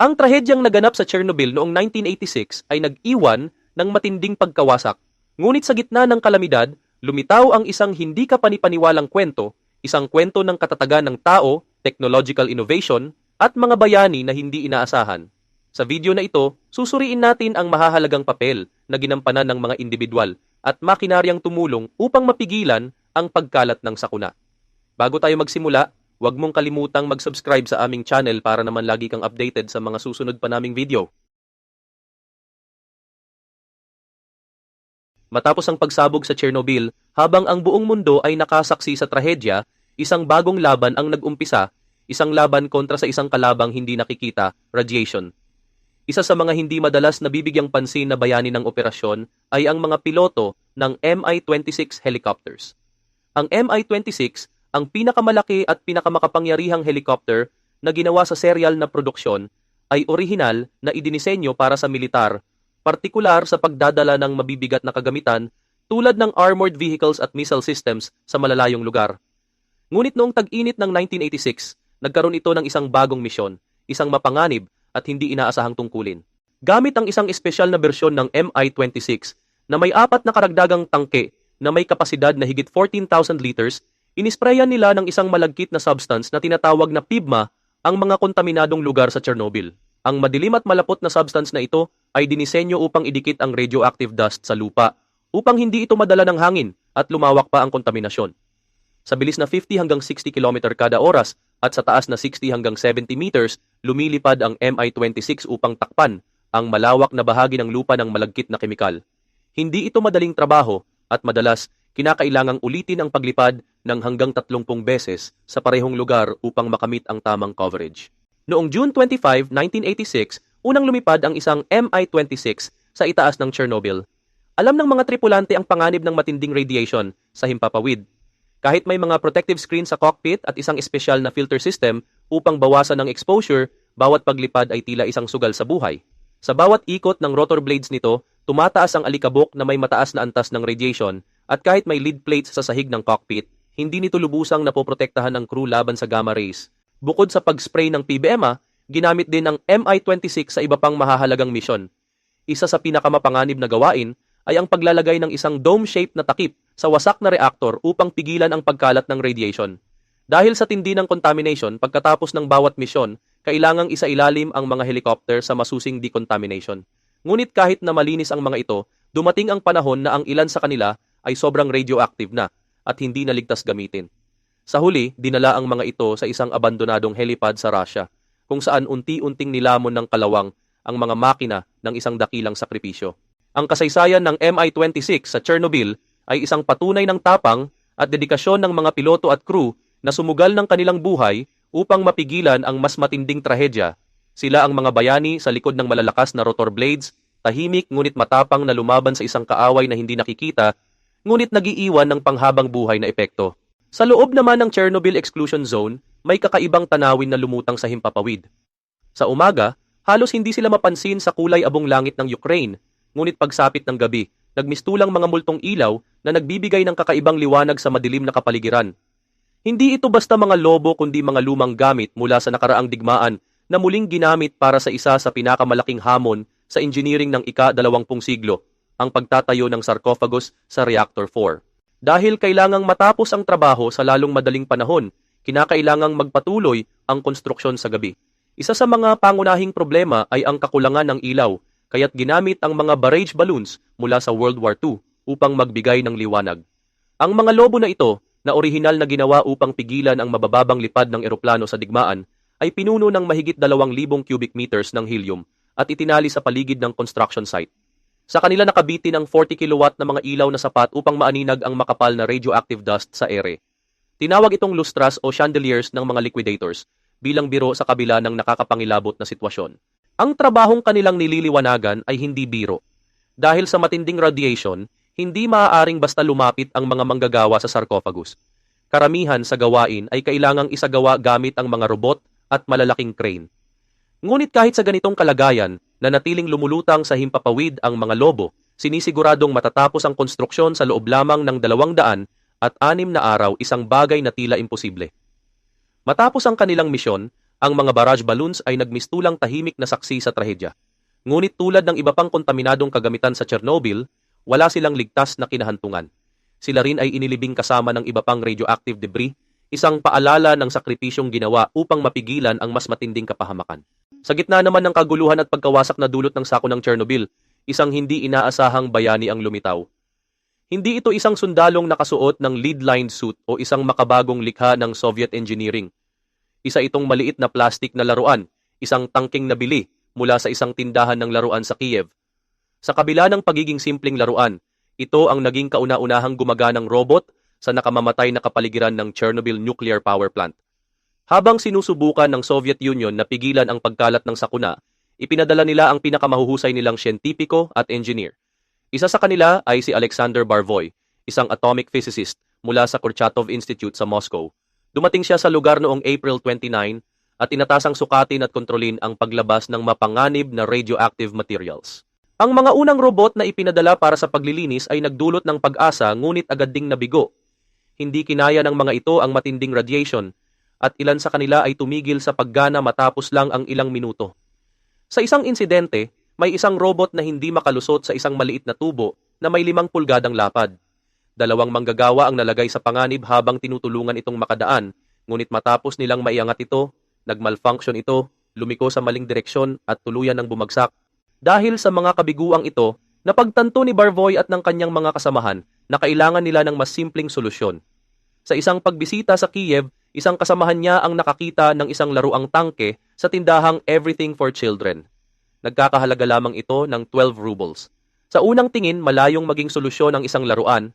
Ang trahedyang naganap sa Chernobyl noong 1986 ay nag-iwan ng matinding pagkawasak. Ngunit sa gitna ng kalamidad, lumitaw ang isang hindi kapanipaniwalang kwento, isang kwento ng katatagan ng tao, technological innovation, at mga bayani na hindi inaasahan. Sa video na ito, susuriin natin ang mahahalagang papel na ginampanan ng mga individual at makinaryang tumulong upang mapigilan ang pagkalat ng sakuna. Bago tayo magsimula, huwag mong kalimutang mag-subscribe sa aming channel para naman lagi kang updated sa mga susunod pa naming video. Matapos ang pagsabog sa Chernobyl, habang ang buong mundo ay nakasaksi sa trahedya, isang bagong laban ang nag-umpisa, isang laban kontra sa isang kalabang hindi nakikita, radiation. Isa sa mga hindi madalas nabibigyang pansin na bayani ng operasyon ay ang mga piloto ng Mi-26 helicopters. Ang Mi-26, ang pinakamalaki at pinakamakapangyarihang helicopter na ginawa sa serial na produksyon, ay orihinal na idinisenyo para sa militar partikular sa pagdadala ng mabibigat na kagamitan tulad ng armored vehicles at missile systems sa malalayong lugar. Ngunit noong tag-init ng 1986, nagkaroon ito ng isang bagong misyon, isang mapanganib at hindi inaasahang tungkulin. Gamit ang isang espesyal na bersyon ng Mi-26 na may apat na karagdagang tangke na may kapasidad na higit 14,000 liters, inisprayan nila ng isang malagkit na substance na tinatawag na PIBMA ang mga kontaminadong lugar sa Chernobyl. Ang madilim at malapot na substance na ito ay dinisenyo upang idikit ang radioactive dust sa lupa upang hindi ito madala ng hangin at lumawak pa ang kontaminasyon. Sa bilis na 50 hanggang 60 km kada oras at sa taas na 60 hanggang 70 meters, lumilipad ang Mi-26 upang takpan ang malawak na bahagi ng lupa ng malagkit na kemikal. Hindi ito madaling trabaho at madalas kinakailangang ulitin ang paglipad ng hanggang 30 beses sa parehong lugar upang makamit ang tamang coverage. Noong June 25, 1986, unang lumipad ang isang Mi-26 sa itaas ng Chernobyl. Alam ng mga tripulante ang panganib ng matinding radiation sa himpapawid. Kahit may mga protective screen sa cockpit at isang espesyal na filter system upang bawasan ng exposure, bawat paglipad ay tila isang sugal sa buhay. Sa bawat ikot ng rotor blades nito, tumataas ang alikabok na may mataas na antas ng radiation at kahit may lead plates sa sahig ng cockpit, hindi nito lubusang napoprotektahan ng crew laban sa gamma rays. Bukod sa pag-spray ng PBMA, ginamit din ang Mi-26 sa iba pang mahahalagang misyon. Isa sa pinakamapanganib na gawain ay ang paglalagay ng isang dome-shaped na takip sa wasak na reaktor upang pigilan ang pagkalat ng radiation. Dahil sa tindi ng contamination, pagkatapos ng bawat misyon, kailangang isailalim ang mga helicopter sa masusing decontamination. Ngunit kahit na malinis ang mga ito, dumating ang panahon na ang ilan sa kanila ay sobrang radioactive na at hindi naligtas gamitin. Sa huli, dinala ang mga ito sa isang abandonadong helipad sa Russia kung saan unti-unting nilamon ng kalawang ang mga makina ng isang dakilang sakripisyo. Ang kasaysayan ng Mi-26 sa Chernobyl ay isang patunay ng tapang at dedikasyon ng mga piloto at crew na sumugal ng kanilang buhay upang mapigilan ang mas matinding trahedya. Sila ang mga bayani sa likod ng malalakas na rotor blades, tahimik ngunit matapang na lumaban sa isang kaaway na hindi nakikita, ngunit nagiiwan ng panghabang buhay na epekto. Sa loob naman ng Chernobyl Exclusion Zone, may kakaibang tanawin na lumutang sa himpapawid. Sa umaga, halos hindi sila mapansin sa kulay abong langit ng Ukraine, ngunit pagsapit ng gabi, nagmistulang mga multong ilaw na nagbibigay ng kakaibang liwanag sa madilim na kapaligiran. Hindi ito basta mga lobo kundi mga lumang gamit mula sa nakaraang digmaan na muling ginamit para sa isa sa pinakamalaking hamon sa engineering ng ika-dalawampung siglo, ang pagtatayo ng sarcophagus sa Reactor 4. Dahil kailangang matapos ang trabaho sa lalong madaling panahon, kinakailangang magpatuloy ang konstruksyon sa gabi. Isa sa mga pangunahing problema ay ang kakulangan ng ilaw, kaya't ginamit ang mga barrage balloons mula sa World War II upang magbigay ng liwanag. Ang mga lobo na ito, na orihinal na ginawa upang pigilan ang mabababang lipad ng eroplano sa digmaan, ay pinuno ng mahigit 2,000 cubic meters ng helium at itinali sa paligid ng construction site. Sa kanila nakabitin ang 40 kilowatt na mga ilaw na sapat upang maaninag ang makapal na radioactive dust sa ere. Tinawag itong lustras o chandeliers ng mga liquidators bilang biro sa kabila ng nakakapangilabot na sitwasyon. Ang trabahong kanilang nililiwanagan ay hindi biro. Dahil sa matinding radiation, hindi maaaring basta lumapit ang mga manggagawa sa sarcophagus. Karamihan sa gawain ay kailangang isagawa gamit ang mga robot at malalaking crane. Ngunit kahit sa ganitong kalagayan, na natiling lumulutang sa himpapawid ang mga lobo, sinisiguradong matatapos ang konstruksyon sa loob lamang ng dalawang daan at anim na araw isang bagay na tila imposible. Matapos ang kanilang misyon, Ang mga barrage balloons ay nagmistulang tahimik na saksi sa trahedya. Ngunit tulad ng iba pang kontaminadong kagamitan sa Chernobyl, wala silang ligtas na kinahantungan. Sila rin ay inilibing kasama ng iba pang radioactive debris, isang paalala ng sakripisyong ginawa upang mapigilan ang mas matinding kapahamakan. Sa gitna naman ng kaguluhan at pagkawasak na dulot ng sako ng Chernobyl, isang hindi inaasahang bayani ang lumitaw. Hindi ito isang sundalong nakasuot ng lead-lined suit o isang makabagong likha ng Soviet engineering. Isa itong maliit na plastik na laruan, isang tangking nabili mula sa isang tindahan ng laruan sa Kiev. Sa kabila ng pagiging simpleng laruan, ito ang naging kauna-unahang gumaganang robot sa nakamamatay na kapaligiran ng Chernobyl Nuclear Power Plant. Habang sinusubukan ng Soviet Union na pigilan ang pagkalat ng sakuna, ipinadala nila ang pinakamahuhusay nilang siyentipiko at engineer. Isa sa kanila ay si Alexander Barvoy, isang atomic physicist mula sa Kurchatov Institute sa Moscow. Dumating siya sa lugar noong April 29 at inatasang sukatin at kontrolin ang paglabas ng mapanganib na radioactive materials. Ang mga unang robot na ipinadala para sa paglilinis ay nagdulot ng pag-asa ngunit agad ding nabigo. Hindi kinaya ng mga ito ang matinding radiation at ilan sa kanila ay tumigil sa paggana matapos lang ang ilang minuto. Sa isang insidente, may isang robot na hindi makalusot sa isang maliit na tubo na may limang pulgadang lapad. Dalawang manggagawa ang nalagay sa panganib habang tinutulungan itong makadaan, ngunit matapos nilang maiangat ito, Nagmalfunction ito, lumiko sa maling direksyon at tuluyan ng bumagsak. Dahil sa mga kabiguang ito, napagtanto ni Barvoy at ng kanyang mga kasamahan na kailangan nila ng mas simpleng solusyon. Sa isang pagbisita sa Kiev, isang kasamahan niya ang nakakita ng isang laruang tangke sa tindahang Everything for Children. Nagkakahalaga lamang ito ng 12 rubles. Sa unang tingin, malayong maging solusyon ang isang laruan,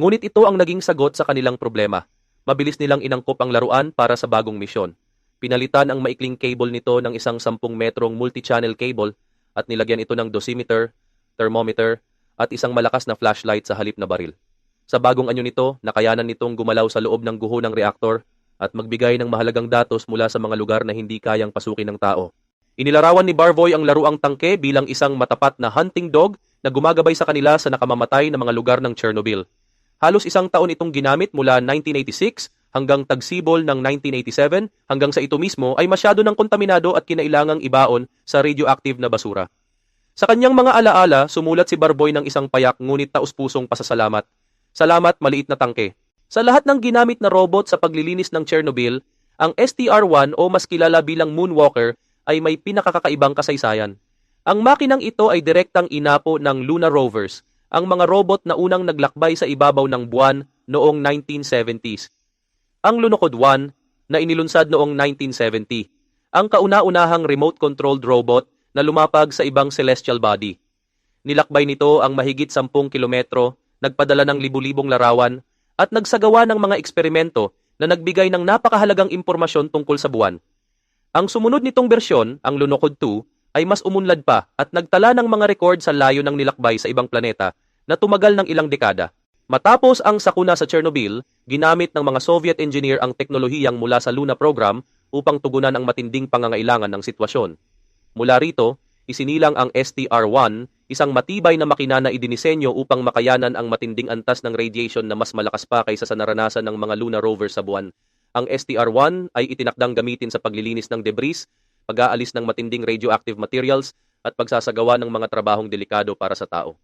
ngunit ito ang naging sagot sa kanilang problema. Mabilis nilang inangkop ang laruan para sa bagong misyon. Pinalitan ang maikling cable nito ng isang 10 metrong multi-channel cable at nilagyan ito ng dosimeter, thermometer, at isang malakas na flashlight sa halip na baril. Sa bagong anyo nito, nakayanan nitong gumalaw sa loob ng guho ng reaktor at magbigay ng mahalagang datos mula sa mga lugar na hindi kayang pasukin ng tao. Inilarawan ni Barvoy ang laruang tangke bilang isang matapat na hunting dog na gumagabay sa kanila sa nakamamatay na mga lugar ng Chernobyl. Halos isang taon itong ginamit mula 1986 hanggang tagsibol ng 1987 hanggang sa ito mismo ay masyado ng kontaminado at kinailangang ibaon sa radioactive na basura. Sa kanyang mga alaala, sumulat si Barboy ng isang payak ngunit taus-pusong pasasalamat. Salamat, maliit na tangke. Sa lahat ng ginamit na robot sa paglilinis ng Chernobyl, ang STR-1 o mas kilala bilang Moonwalker ay may pinakakakaibang kasaysayan. Ang makinang ito ay direktang inapo ng Luna Rovers, ang mga robot na unang naglakbay sa ibabaw ng buwan noong 1970s ang Lunokod 1 na inilunsad noong 1970, ang kauna-unahang remote-controlled robot na lumapag sa ibang celestial body. Nilakbay nito ang mahigit 10 kilometro, nagpadala ng libu-libong larawan, at nagsagawa ng mga eksperimento na nagbigay ng napakahalagang impormasyon tungkol sa buwan. Ang sumunod nitong bersyon, ang Lunokod 2, ay mas umunlad pa at nagtala ng mga record sa layo ng nilakbay sa ibang planeta na tumagal ng ilang dekada. Matapos ang sakuna sa Chernobyl, ginamit ng mga Soviet engineer ang teknolohiyang mula sa Luna program upang tugunan ang matinding pangangailangan ng sitwasyon. Mula rito, isinilang ang STR-1, isang matibay na makina na idinisenyo upang makayanan ang matinding antas ng radiation na mas malakas pa kaysa sa naranasan ng mga Luna rover sa buwan. Ang STR-1 ay itinakdang gamitin sa paglilinis ng debris, pag-aalis ng matinding radioactive materials, at pagsasagawa ng mga trabahong delikado para sa tao.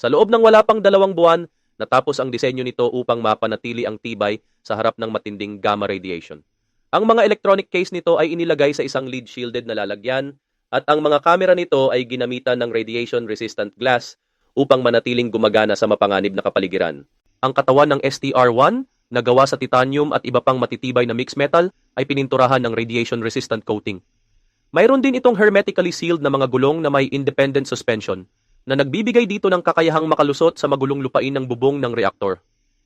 Sa loob ng wala pang dalawang buwan, Natapos ang disenyo nito upang mapanatili ang tibay sa harap ng matinding gamma radiation. Ang mga electronic case nito ay inilagay sa isang lead-shielded na lalagyan at ang mga kamera nito ay ginamitan ng radiation-resistant glass upang manatiling gumagana sa mapanganib na kapaligiran. Ang katawan ng STR-1 na gawa sa titanium at iba pang matitibay na mixed metal ay pininturahan ng radiation-resistant coating. Mayroon din itong hermetically sealed na mga gulong na may independent suspension na nagbibigay dito ng kakayahang makalusot sa magulong lupain ng bubong ng reaktor.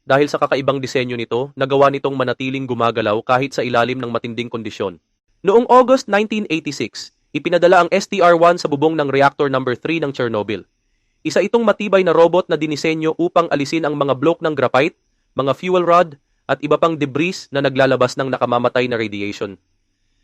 Dahil sa kakaibang disenyo nito, nagawa nitong manatiling gumagalaw kahit sa ilalim ng matinding kondisyon. Noong August 1986, ipinadala ang STR-1 sa bubong ng reactor number 3 ng Chernobyl. Isa itong matibay na robot na dinisenyo upang alisin ang mga block ng graphite, mga fuel rod, at iba pang debris na naglalabas ng nakamamatay na radiation.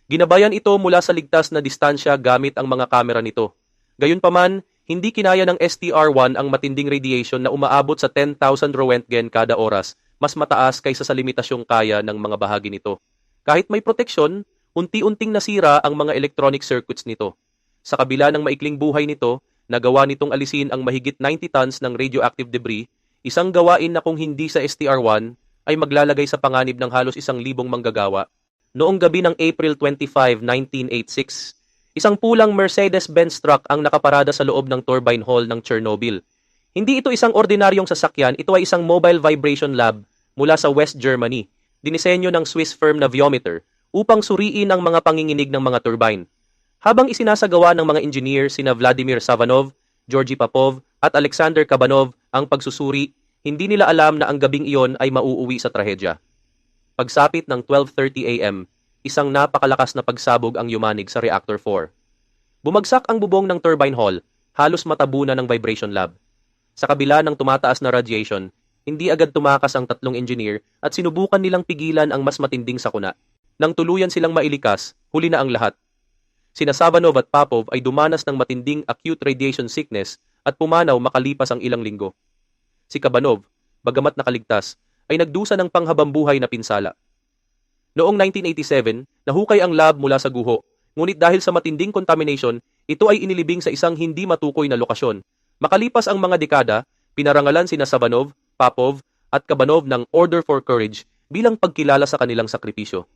Ginabayan ito mula sa ligtas na distansya gamit ang mga kamera nito. Gayunpaman, hindi kinaya ng STR-1 ang matinding radiation na umaabot sa 10,000 Roentgen kada oras, mas mataas kaysa sa limitasyong kaya ng mga bahagi nito. Kahit may proteksyon, unti-unting nasira ang mga electronic circuits nito. Sa kabila ng maikling buhay nito, nagawa nitong alisin ang mahigit 90 tons ng radioactive debris, isang gawain na kung hindi sa STR-1 ay maglalagay sa panganib ng halos isang libong manggagawa. Noong gabi ng April 25, 1986, isang pulang Mercedes-Benz truck ang nakaparada sa loob ng turbine hall ng Chernobyl. Hindi ito isang ordinaryong sasakyan, ito ay isang mobile vibration lab mula sa West Germany. Dinisenyo ng Swiss firm na Viometer upang suriin ang mga panginginig ng mga turbine. Habang isinasagawa ng mga engineer sina Vladimir Savanov, Georgy Popov at Alexander Kabanov ang pagsusuri, hindi nila alam na ang gabing iyon ay mauuwi sa trahedya. Pagsapit ng 12.30 a.m., isang napakalakas na pagsabog ang yumanig sa Reactor 4. Bumagsak ang bubong ng turbine hall, halos matabunan ng vibration lab. Sa kabila ng tumataas na radiation, hindi agad tumakas ang tatlong engineer at sinubukan nilang pigilan ang mas matinding sakuna. Nang tuluyan silang mailikas, huli na ang lahat. Sina Savanov at Popov ay dumanas ng matinding acute radiation sickness at pumanaw makalipas ang ilang linggo. Si Kabanov, bagamat nakaligtas, ay nagdusa ng panghabambuhay na pinsala. Noong 1987, nahukay ang lab mula sa guho, ngunit dahil sa matinding contamination, ito ay inilibing sa isang hindi matukoy na lokasyon. Makalipas ang mga dekada, pinarangalan sina Savanov, Popov at Kabanov ng Order for Courage bilang pagkilala sa kanilang sakripisyo.